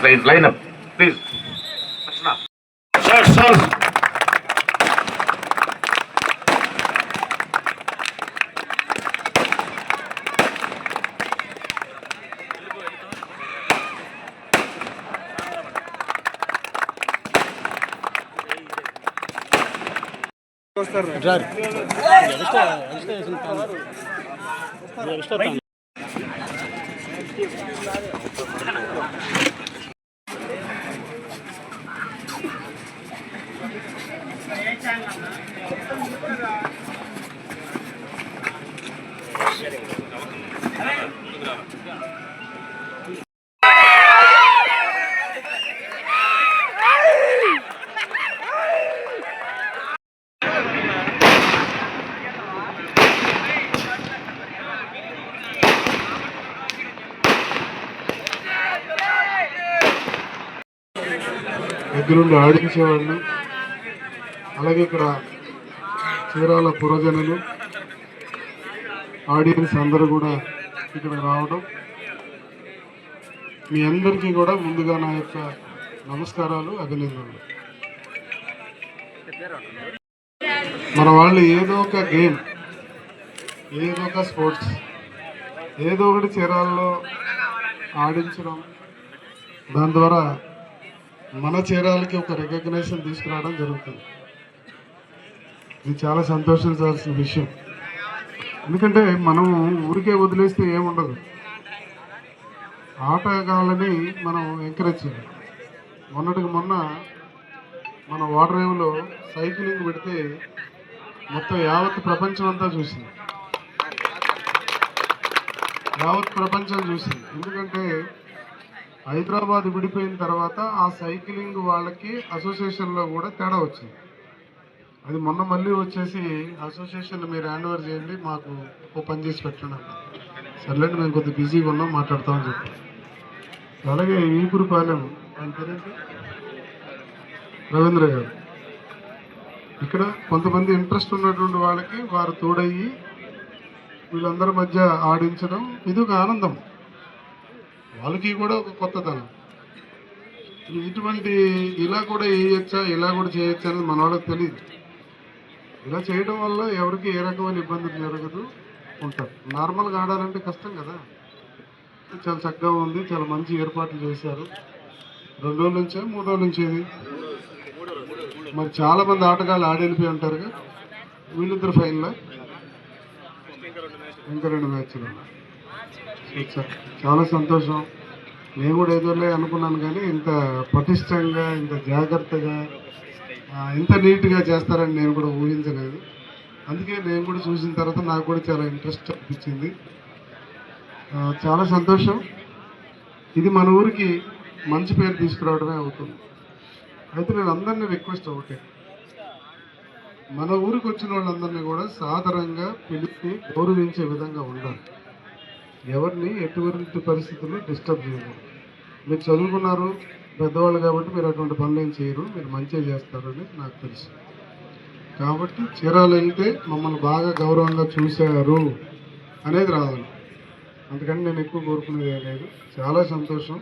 Please line up. Please. Listen up. Sir, sir. Drive. Yeah. దగ్గరుండి ఆడించేవాళ్ళు. అలాగే ఇక్కడ Chirala పురజనులు audience అందరూ కూడా ఇక్కడ రావడం. మీ అందరికీ కూడా ముందుగా నా యొక్క నమస్కారాలు అభినందనలు. మన వాళ్ళు ఏదో ఒక గేమ్ ఏదో ఒక స్పోర్ట్స్ ఏదో ఒకటి చీరాల్లో ఆడించడం. దాని ద్వారా మన చీరాలకి ఒక రికగ్నేషన్ తీసుకురావడం జరుగుతుంది. ఇది చాలా సంతోషించాల్సిన విషయం. ఎందుకంటే మనం ఊరికే వదిలేస్తే ఏముండదు. ఆటగాళ్ళని మనం ఎంకరేజ్ చేయాలి. మొన్నటికి మొన్న మన వాటర్ వేవ్లో సైక్లింగ్ పెడితే మొత్తం యావత్ ప్రపంచం అంతా చూసింది. యావత్ ప్రపంచం చూసింది. ఎందుకంటే హైదరాబాద్ విడిపోయిన తర్వాత ఆ సైక్లింగ్ వాళ్ళకి అసోసియేషన్లో కూడా తేడా వచ్చింది. అది మొన్న మళ్ళీ వచ్చేసి అసోసియేషన్ మీరు హ్యాండ్ ఓవర్ చేయండి మాకు ఓ పని చేసి పెట్టండి సర్లేండి మేము కొద్దిగా బిజీగా ఉన్నాం మాట్లాడతామని చెప్పి అలాగే ఈపురుపాలెం ఆయన పేరేంటి? రవీంద్ర గారు. ఇక్కడ కొంతమంది ఇంట్రెస్ట్ ఉన్నటువంటి వాళ్ళకి వారు తోడయ్యి వీళ్ళందరి మధ్య ఆడించడం ఇది ఒక ఆనందం. వాళ్ళకి కూడా ఒక కొత్తతనం ఇటువంటి ఇలా కూడా వేయచ్చా ఇలా కూడా చేయొచ్చా అనేది మన వాళ్ళకి తెలియదు ఇలా చేయడం వల్ల ఎవరికి ఏ రకమైన ఇబ్బంది జరగదు ఉంటారు. నార్మల్గా ఆడాలంటే కష్టం కదా. చాలా చక్కగా ఉంది చాలా మంచి ఏర్పాట్లు చేశారు. రెండు రోజుల నుంచే మూడు రోజుల నుంచి మరి చాలా మంది ఆటగాళ్ళు ఆడెళ్ళిపోయి ఉంటారుగా. వీళ్ళిద్దరు ఫైనల్ ఇంకా రెండు మ్యాచ్లు చాలా సంతోషం. నేను కూడా ఎదురులే అనుకున్నాను కానీ ఇంత పటిష్టంగా ఇంత జాగ్రత్తగా ఇంత నీట్గా చేస్తారని నేను కూడా ఊహించలేదు. అందుకే నేను కూడా చూసిన తర్వాత నాకు కూడా చాలా ఇంట్రెస్ట్ అనిపించింది. చాలా సంతోషం. ఇది మన ఊరికి మంచి పేరు తీసుకురావడమే అవుతుంది. అయితే నేను అందరినీ రిక్వెస్ట్ ఒకటే. మన ఊరికి వచ్చిన వాళ్ళందరినీ కూడా సాధారణంగా పిలిచి గౌరవించే విధంగా ఉండాలి. ఎవరిని ఎటువంటి పరిస్థితుల్లో డిస్టర్బ్ చేయకూడదు. మీరు చదువుకున్నారు పెద్దవాళ్ళు కాబట్టి మీరు అటువంటి పనులు ఏం చేయరు మీరు మంచిగా చేస్తారని నాకు తెలుసు. కాబట్టి చీరాలు వెళ్తే మమ్మల్ని బాగా గౌరవంగా చూశారు అనేది రావాలి. అందుకని నేను ఎక్కువ కోరుకునేది లేదు. చాలా సంతోషం.